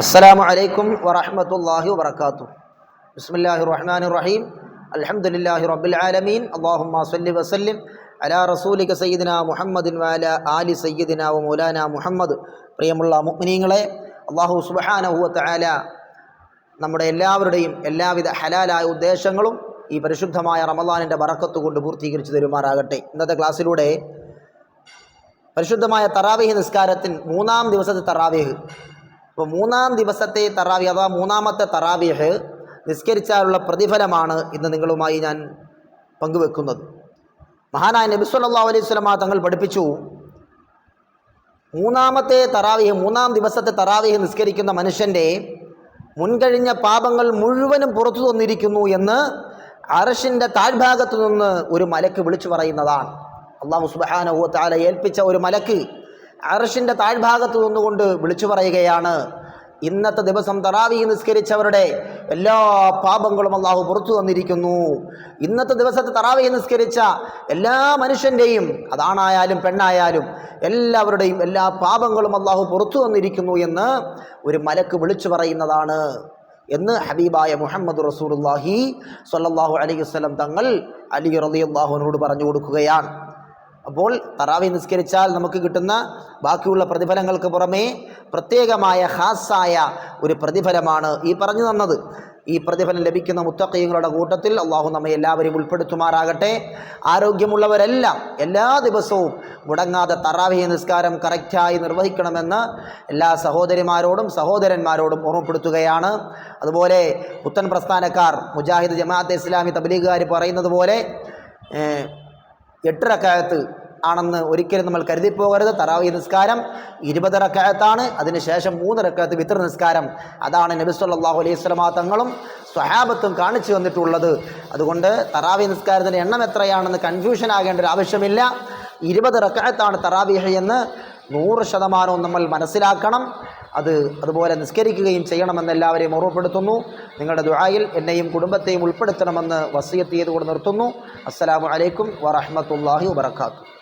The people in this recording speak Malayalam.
അസ്സലാമു അലൈക്കും വറഹമത്തല്ലാഹി വബർക്കാത്തു ബിസ്മില്ലാഹി റഹ്മാൻ റഹീം അലഹമുല്ലാഹി റബ്ബിൽ ആലമീൻ. അള്ളാഹുമ്മ സല്ലി വസല്ലിം അലാ റസൂലിക സയ്യിദിന മുഹമ്മദിൻ വാല ആലി സയ്യിദിന മൗലാന മുഹമ്മദ്. പ്രിയമുള്ള മുഗ്നീങ്ങളെ അള്ളാഹു സുബഹാനഹുവത്ത് ആല നമ്മുടെ എല്ലാവരുടെയും എല്ലാവിധ ഹലാലായ ഉദ്ദേശങ്ങളും ഈ പരിശുദ്ധമായ റമദാനിന്റെ ബറക്കത്ത് കൊണ്ട് പൂർത്തീകരിച്ചു തരുമാറാകട്ടെ. ഇന്നത്തെ ക്ലാസ്സിലൂടെ പരിശുദ്ധമായ തറാവേഹ് നിസ്കാരത്തിൻ മൂന്നാം ദിവസത്തെ തറാവേഹ് അപ്പോൾ മൂന്നാം ദിവസത്തെ തറാവി അഥവാ മൂന്നാമത്തെ തറാവിഹ് നിസ്കരിച്ചാലുള്ള പ്രതിഫലമാണ് ഇന്ന് നിങ്ങളുമായി ഞാൻ പങ്കുവെക്കുന്നത്. മഹാനായ നബി അലൈഹി വസല്ലമ തങ്ങൾ പഠിപ്പിച്ചു മൂന്നാമത്തെ തറാവിഹ് മൂന്നാം ദിവസത്തെ തറാവിഹ് നിസ്കരിക്കുന്ന മനുഷ്യന്റെ മുൻകഴിഞ്ഞ പാപങ്ങൾ മുഴുവനും പുറത്തു തന്നിരിക്കുന്നു എന്ന് അറഷിന്റെ താഴ്ഭാഗത്തു നിന്ന് ഒരു മലക്ക് വിളിച്ചു പറയുന്നതാണ്. അള്ളാഹു സുബ്ഹാനഹു വ ഏൽപ്പിച്ച ഒരു മലക്ക് അറഷിന്റെ താഴ്ഭാഗത്ത് നിന്നുകൊണ്ട് വിളിച്ചു പറയുകയാണ്. ഇന്നത്തെ ദിവസം തറാവി നിസ്കരിച്ചവരുടെ എല്ലാ പാപങ്ങളും അള്ളാഹു പുറത്തു തന്നിരിക്കുന്നു. ഇന്നത്തെ ദിവസത്തെ തറാവി നിസ്കരിച്ച എല്ലാ മനുഷ്യന്റെയും അതാണായാലും പെണ്ണായാലും എല്ലാവരുടെയും എല്ലാ പാപങ്ങളും അള്ളാഹു പുറത്തു തന്നിരിക്കുന്നു എന്ന് ഒരു മലക്ക് വിളിച്ചു പറയുന്നതാണ് എന്ന് ഹബീബായ മുഹമ്മദ് റസൂലുള്ളാഹി സ്വല്ലല്ലാഹു അലൈഹി വസല്ലം തങ്ങൾ അലി റളിയല്ലാഹുവിനോട് പറഞ്ഞു കൊടുക്കുകയാണ്. അപ്പോൾ തറാവി നിസ്കരിച്ചാൽ നമുക്ക് കിട്ടുന്ന ബാക്കിയുള്ള പ്രതിഫലങ്ങൾക്ക് പുറമേ പ്രത്യേകമായ ഹാസായ ഒരു പ്രതിഫലമാണ് ഈ പറഞ്ഞു തന്നത്. ഈ പ്രതിഫലം ലഭിക്കുന്ന മുത്തക്കയങ്ങളുടെ കൂട്ടത്തിൽ അള്ളാഹു നമ്മെ എല്ലാവരെയും ഉൾപ്പെടുത്തുമാറാകട്ടെ. ആരോഗ്യമുള്ളവരെല്ലാം എല്ലാ ദിവസവും മുടങ്ങാതെ തറാവി നിസ്കാരം കറക്റ്റായി നിർവഹിക്കണമെന്ന് എല്ലാ സഹോദരിമാരോടും സഹോദരന്മാരോടും ഓർമ്മപ്പെടുത്തുകയാണ്. അതുപോലെ പുത്തൻ പ്രസ്ഥാനക്കാർ മുജാഹിദ് ജമാഅത്തെ ഇസ്ലാമി തബ്ലീഗുകാർ പറയുന്നത് പോലെ എട്ട് റക്കായത്ത് ആണെന്ന് ഒരിക്കലും നമ്മൾ കരുതിപ്പോകരുത്. തറാവി നിസ്കാരം ഇരുപത് റക്കായത്താണ്. അതിനുശേഷം മൂന്ന് റക്കായത്ത് വിത്ര നിസ്കാരം. അതാണ് നബി സല്ലല്ലാഹു അലൈഹി സ്വലമാ തങ്ങളും സ്വഹാബത്തും കാണിച്ചു വന്നിട്ടുള്ളത് അതുകൊണ്ട് തറാവി നിസ്കാരത്തിന്റെ എണ്ണം എത്രയാണെന്ന് കൺഫ്യൂഷൻ ആകേണ്ട ഒരു ആവശ്യമില്ല. ഇരുപത് റക്കായത്താണ് തറാവിഹ എന്ന് നൂറ് ശതമാനവും നമ്മൾ മനസ്സിലാക്കണം. അത് അതുപോലെ നിസ്കരിക്കുകയും ചെയ്യണമെന്ന് എല്ലാവരെയും ഓർമ്മപ്പെടുത്തുന്നു. നിങ്ങളുടെ ദുആയിൽ എന്നെയും കുടുംബത്തെയും ഉൾപ്പെടുത്തണമെന്ന് വസിയത്ത് ചെയ്തുകൊണ്ട് നിർത്തുന്നു. അസ്സലാമു അലൈക്കും വറഹ്മത്തുള്ളാഹി വബറകാതുഹു.